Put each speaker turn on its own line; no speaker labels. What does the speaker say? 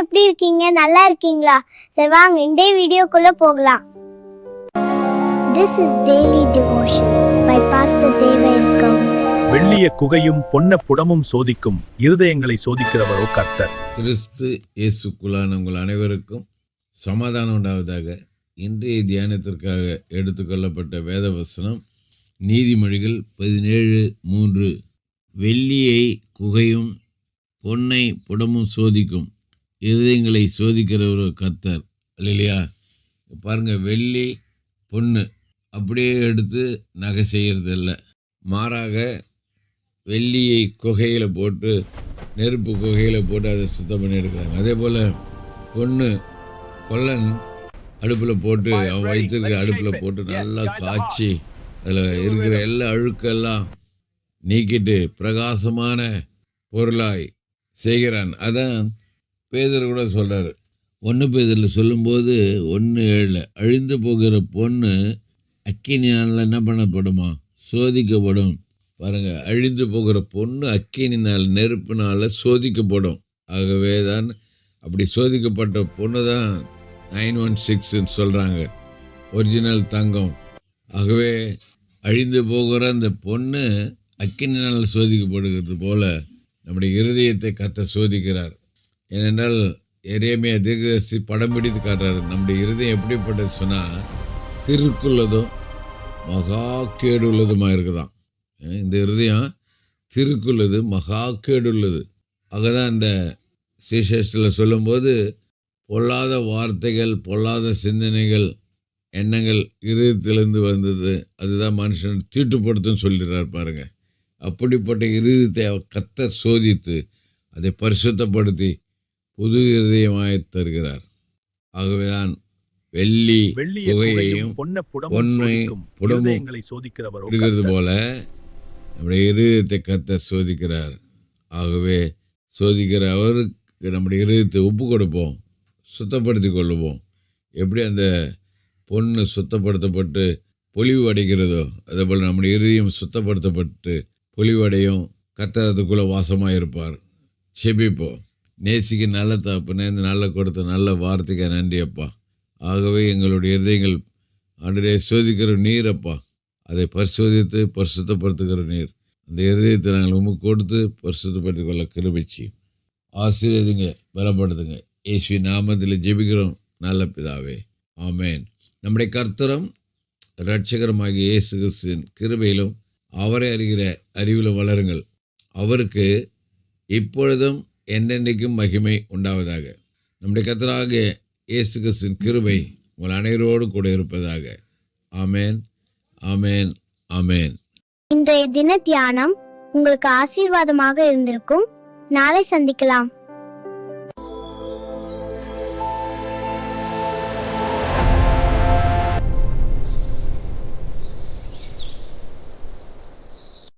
எப்படி இருக்கீங்க? நல்லா இருக்கீங்களா? சரி வாங்க இன்றைய வீடியோக்குள்ள போகலாம். This is daily devotion by pastor தேவ
வெள்ளிய குகையும் பொன்ன புடமும் சோதிக்கும் இருதயங்களை சோதிக்கிறவரோ கர்த்தர்.
கிறிஸ்து இயேசுக்குள்ளான உங்கள் அனைவருக்கும் சமாதானம் உண்டாவதாக இன்றைய தியானத்திற்காக எடுத்துக்கொள்ளப்பட்ட வேத வசனம் நீதிமொழிகள் பதினேழு மூன்று. வெள்ளியை குகையும் பொன்னை புடமும் சோதிக்கும். இருதயங்களை சோதிக்கிறவர் கர்த்தர். இல்லையா பாருங்க வெள்ளி பொண்ணு. அப்படியே எடுத்து நகை செய்கிறது இல்லை மாறாக வெள்ளியை குகையில் போட்டு நெருப்பு குகையில் போட்டு அதை சுத்தம் பண்ணி எடுக்கிறாங்க. அதே போல் பொண்ணு கொல்லன் அடுப்பில் போட்டு அவன் வைத்திருக்க அடுப்பில் போட்டு நல்லா காய்ச்சி அதில் இருக்கிற எல்லா அழுக்கெல்லாம் நீக்கிட்டு பிரகாசமான பொருளாய் செய்கிறான். அதான் பேதர் கூட சொல்கிறார் ஒன்று பேதரில் சொல்லும்போது ஒன்று ஏழில் அழிந்து போகிற பொண்ணு அக்கினியால் என்ன பண்ணப்படுமா? சோதிக்கப்படும். பாருங்கள் அழிந்து போகிற பொண்ணு அக்கினினால் நெருப்பினால் சோதிக்கப்படும். ஆகவே தான் அப்படி சோதிக்கப்பட்ட பொண்ணு தான் நைன் ஒன் சிக்ஸ்ன்னு சொல்கிறாங்க ஒரிஜினல் தங்கம். ஆகவே அழிந்து போகிற அந்த பொண்ணு அக்கினினால் சோதிக்கப்படுகிறது போல நம்முடைய இருதயத்தை கத்த சோதிக்கிறார். ஏனென்றால் எரேமியா தீர்க்கதரிசி படம் பிடித்து காட்டுறாரு. நம்முடைய இருதயம் எப்படிப்பட்டது சொன்னால் திருக்குள்ளதும் மகா கேடு உள்ளதுமாக இருக்குதான் இந்த இருதயம் திருக்குள்ளது மகா கேடுள்ளது. தான் இந்த சீசஸ்டில் சொல்லும்போது பொல்லாத வார்த்தைகள் பொல்லாத சிந்தனைகள் எண்ணங்கள் இருதயத்திலிருந்து வந்தது. அதுதான் மனுஷன் தீட்டுப்படுத்தும் சொல்லிடுறார் பாருங்க. அப்படிப்பட்ட இருதயத்தை அவர் கத்த சோதித்து அதை பரிசுத்தப்படுத்தி புது இருதயமாய் தருகிறார். ஆகவேதான் வெள்ளி
குகையும் பொன்ன இருதயங்களை சோதிக்கிறவரோ
இருக்கிறது. போல நம்முடைய இருதயத்தை கத்த சோதிக்கிறார். ஆகவே சோதிக்கிற அவருக்கு நம்முடைய இருதயத்தை ஒப்பு கொடுப்போம் சுத்தப்படுத்தி கொள்ளுவோம். எப்படி அந்த பொண்ணு சுத்தப்படுத்தப்பட்டு பொலிவு அடைகிறதோ அதே போல் நம்முடைய இருதயம் சுத்தப்படுத்தப்பட்டு பொலிவடையும் கத்தரத்துக்குள்ளே வாசமாக இருப்பார் செபிப்போம் நேசிக்க நல்ல தகப்பனே இந்த நல்ல கொடுத்த நல்ல வார்த்தைக்கு நன்றி அப்பா. ஆகவே எங்களுடைய இருதயங்கள் ஆண்டரே சோதிக்கிற நீர் அப்பா. அதை பரிசோதித்து பரிசுத்தப்படுத்துகிற நீர். அந்த இருதயத்தை நாங்கள் உமக்கு கொடுத்து பரிசுத்தப்படுத்திக் கொள்ள கிருபிச்சு ஆசீர்வதிங்க பலப்படுத்துங்க. இயேசு நாமத்தில் ஜெபிக்கிறோம். நல்ல பிதாவே. ஆமேன். நம்முடைய கர்த்தரும் இரட்சகரமாகிய இயேசு கிறிஸ்துவின் கிருபையிலும் அவரை அறிகிற அறிவிலும் வளருங்கள். அவருக்கு இப்பொழுதும் என்றென்றைக்கும் மகிமை உண்டாவதாக. நம்முடைய கத்தராக இயேசு கிறிஸ்துவின் கிருபை உங்கள் அனைவரோடு கூட இருப்பதாக. ஆமேன் ஆமேன் ஆமேன்.
இன்றைய தின தியானம் உங்களுக்கு ஆசீர்வாதமாக இருந்திருக்கும். நாளை சந்திக்கலாம்.